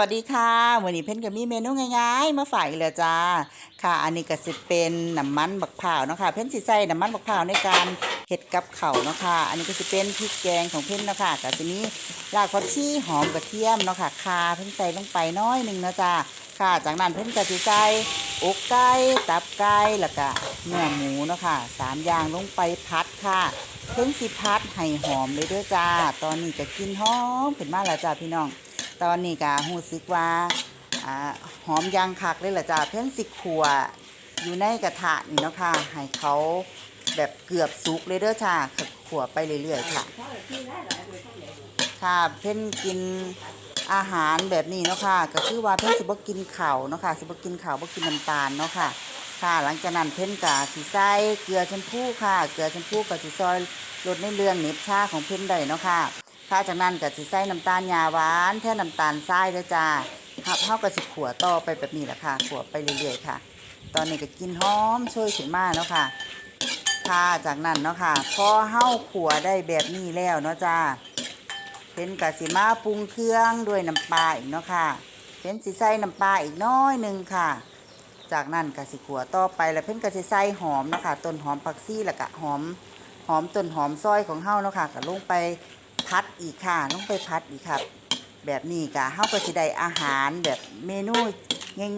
วัสดีค่ะวันนี้เพ่นกับมีเมนูง่ายๆมาฝากอีกแล้วจ้าค่ะ อันนี้ก็สิเป็นน้ำมันบักเผาวเนาะค่ะ เพ่นสิใส่น้ำมันบักเผาวในการเฮ็ดกับเข้าเนาะค่ะ อันนี้ก็สิเป็นพริกแกงของเพ่นเนาะค่ะก็จะมีรากผักชีหอมกระเทียมเนาะค่ะคาเพ่นใส่ลงไปน้อยหนึ่งเนาะจ้าค่ะ จากนั้นเพ่นก็สิใส่อกไก่ตับไก่แล้วก็เนื้อหมูเนาะค่ะสามอย่างลงไปพัดค่ะ เพิ่นสิพัดให้หอมเลยด้อจ้า ตอนนี้ก็กินหอมขึ้นมาแล้วจ้าพี่น้อง ตอนนี้ก็รู้สึกว่าอหอมยางคักเลยล่ะจ้าเพิ่นสิขัวอยู่ในกระทะนี่เนาะค่ะให้เขาแบบเกือบสุกเลยเด้อจ้าขัวไปเรื่อยๆค่ะ ค่ะเพิ่นกินอาหารแบบนี้เนาะค่ะก็คือว่าเพิ่นสิบกินข้าเนาะค่ะสิบกินข้าวบ่กินน้ำตาลเนาะค่ะ ค่ะ หลังจากนั้นเพิ่นก็สิใส่เกลือชมพูค่ะ เกลือชมพูก็สิซอยลดในเรื่องเหน็บชาของเพิ่นได้เนาะค่ะ ค่ะจากนั้นก็สิใส่น้ำตาลยาหวานแทนน้ำตาลทรายเด้อจ้าครับเฮาก็สิขัวต่อไปแบบนี้แหละค่ะขัวไปเรื่อยๆค่ะ ตอนนี้ก็กินหอมช่วยขึ้นมาเนาะค่ะค่ะจากนั้นเนาะค่ะพอเฮาขัวได้แบบนี้แล้วเนาะจ้าเป็นกะสิมาปรุงเครื่องด้วยน้ำปลาอีกเนาะค่ะเป็นสิใส่น้ำปลาอีกน้อยหนึ่งค่ะ จากนั้นกะสิขัวต่อไปแล้วเพิ่นกะสิใส่หอมเนาะค่ะต้นหอมผักซี่แล้วก็หอมหอมต้นหอมซอยของเฮาเนาะค่ะก็ลงไป พัดอีกค่ะต้องไปพัดอีกครับ แบบนี้กะเฮาก็สิได้อาหารแบบเมนู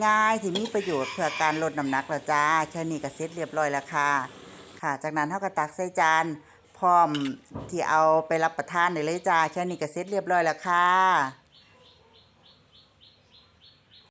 ง่ายๆ ที่มีประโยชน์เพื่อการลดน้ำหนักและจ้าแค่นี้ก็เสร็จเรียบร้อยแล้วค่ะ ค่ะ จากนั้นเฮาก็ตักใส่จานพร้อมที่เอาไปรับประทานได้เลยจ้าแค่นี้ก็เสร็จเรียบร้อยแล้วค่ะ